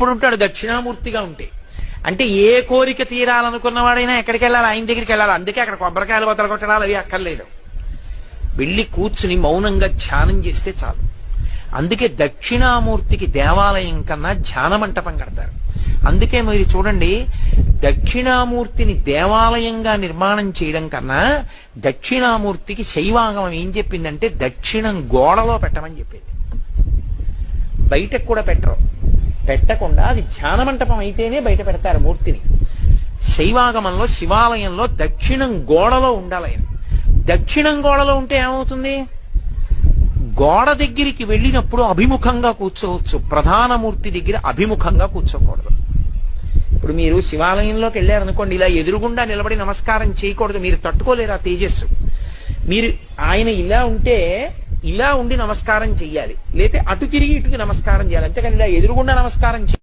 ఎప్పుడు ఉంటాడు? దక్షిణామూర్తిగా ఉంటే. అంటే ఏ కోరిక తీరాలనుకున్నవాడైనా ఎక్కడికి వెళ్ళాలి? ఆయన దగ్గరికి వెళ్ళాలి. అందుకే అక్కడ కొబ్బరికాయలు బతలు కొట్టడాలు అవి అక్కర్లేదు. వెళ్ళి కూర్చుని మౌనంగా ధ్యానం చేస్తే చాలు. అందుకే దక్షిణామూర్తికి దేవాలయం కన్నా ధ్యాన మంటపం కడతారు. అందుకే మీరు చూడండి దక్షిణామూర్తిని దేవాలయంగా నిర్మాణం చేయడం కన్నా దక్షిణామూర్తికి శైవాగమం ఏం చెప్పిందంటే దక్షిణం గోడలో పెట్టమని చెప్పింది. బయటకు కూడా పెట్టరు. పెట్టకుండా అది ధ్యాన మంటపం అయితేనే బయట పెడతారు మూర్తిని. శైవాగమంలో శివాలయంలో దక్షిణం గోడలో ఉండాలి. ఆయన. దక్షిణం గోడలో ఉంటే ఏమవుతుంది? గోడ దగ్గరికి వెళ్ళినప్పుడు అభిముఖంగా కూర్చోవచ్చు. ప్రధాన మూర్తి దగ్గర అభిముఖంగా కూర్చోకూడదు. ఇప్పుడు మీరు శివాలయంలోకి వెళ్ళారనుకోండి ఇలా ఎదురుగుండా నిలబడి నమస్కారం చేయకూడదు. మీరు తట్టుకోలేరు ఆ తేజస్సు? మీరు ఆయన ఇలా ఉంటే ఇలా ఉండి నమస్కారం చెయ్యాలి. లేతే అటు తిరిగి ఇటుకి నమస్కారం చేయాలి. అంతేకాని ఇలా ఎదురుగుండా నమస్కారం చేయాలి